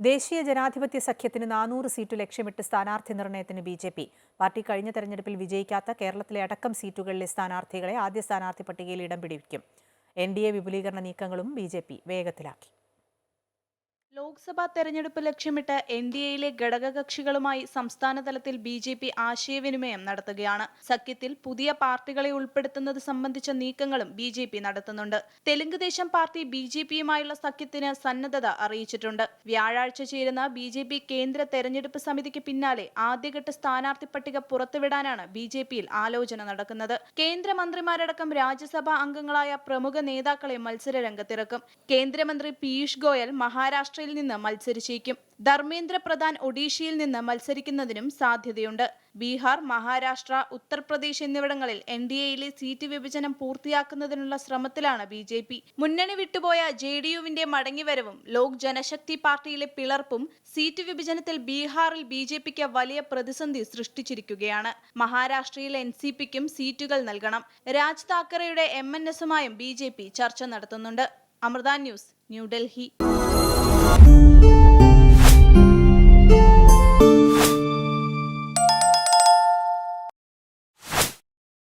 ദേശീയ ജനാധിപത്യ സഖ്യത്തിന് നാനൂറ് സീറ്റ് ലക്ഷ്യമിട്ട് സ്ഥാനാർത്ഥി നിർണയത്തിന് ബി ജെ പി. പാർട്ടി കഴിഞ്ഞ തെരഞ്ഞെടുപ്പിൽ വിജയിക്കാത്ത കേരളത്തിലെ അടക്കം സീറ്റുകളിലെ സ്ഥാനാർത്ഥികളെ ആദ്യ സ്ഥാനാർത്ഥി പട്ടികയിൽ ഇടം പിടിക്കും എൻ ഡി എ വിപുലീകരണ നീക്കങ്ങളും ബി ജെ പി വേഗത്തിലാക്കി. ലോക്സഭാ തെരഞ്ഞെടുപ്പ് ലക്ഷ്യമിട്ട് എൻ ഡി എയിലെ ഘടകകക്ഷികളുമായി സംസ്ഥാന തലത്തിൽ ബി ജെ പി ആശയവിനിമയം നടത്തുകയാണ്. സഖ്യത്തിൽ പുതിയ പാർട്ടികളെ ഉൾപ്പെടുത്തുന്നത് സംബന്ധിച്ച നീക്കങ്ങളും ബി ജെ പി നടത്തുന്നുണ്ട്. തെലുങ്ക് ദേശം പാർട്ടി ബി ജെ പിയുമായുള്ള സഖ്യത്തിന് സന്നദ്ധത അറിയിച്ചിട്ടുണ്ട്. വ്യാഴാഴ്ച ചേരുന്ന ബി ജെ പി കേന്ദ്ര തെരഞ്ഞെടുപ്പ് സമിതിക്ക് പിന്നാലെ ആദ്യഘട്ട സ്ഥാനാർത്ഥി പട്ടിക പുറത്തുവിടാനാണ് ബി ജെ പിയിൽ ആലോചന നടക്കുന്നത്. കേന്ദ്രമന്ത്രിമാരടക്കം രാജ്യസഭാ അംഗങ്ങളായ പ്രമുഖ നേതാക്കളെ മത്സര രംഗത്തിറക്കും കേന്ദ്രമന്ത്രി പീയൂഷ് ഗോയൽ മഹാരാഷ്ട്രയിൽ നിന്ന് മത്സരിച്ചേക്കും. ധർമ്മേന്ദ്ര പ്രധാൻ ഒഡീഷയിൽ നിന്ന് മത്സരിക്കുന്നതിനും സാധ്യതയുണ്ട്. ബീഹാർ മഹാരാഷ്ട്ര ഉത്തർപ്രദേശ് എന്നിവിടങ്ങളിൽ എൻ ഡി എയിലെ സീറ്റ് വിഭജനം പൂർത്തിയാക്കുന്നതിനുള്ള ശ്രമത്തിലാണ് ബി ജെ പി. മുന്നണി വിട്ടുപോയ ജെ ഡി യുവിന്റെ മടങ്ങിവരവും ലോക് ജനശക്തി പാർട്ടിയിലെ പിളർപ്പും സീറ്റ് വിഭജനത്തിൽ ബീഹാറിൽ ബി ജെ പിക്ക് വലിയ പ്രതിസന്ധി സൃഷ്ടിച്ചിരിക്കുകയാണ്. മഹാരാഷ്ട്രയിൽ എൻ സി പിക്കും സീറ്റുകൾ നൽകണം. രാജ് താക്കറെയുടെ എം എൻ എസുമായും ബി ജെ പി ചർച്ച നടത്തുന്നുണ്ട്. അമൃത ന്യൂസ് ന്യൂഡൽഹി.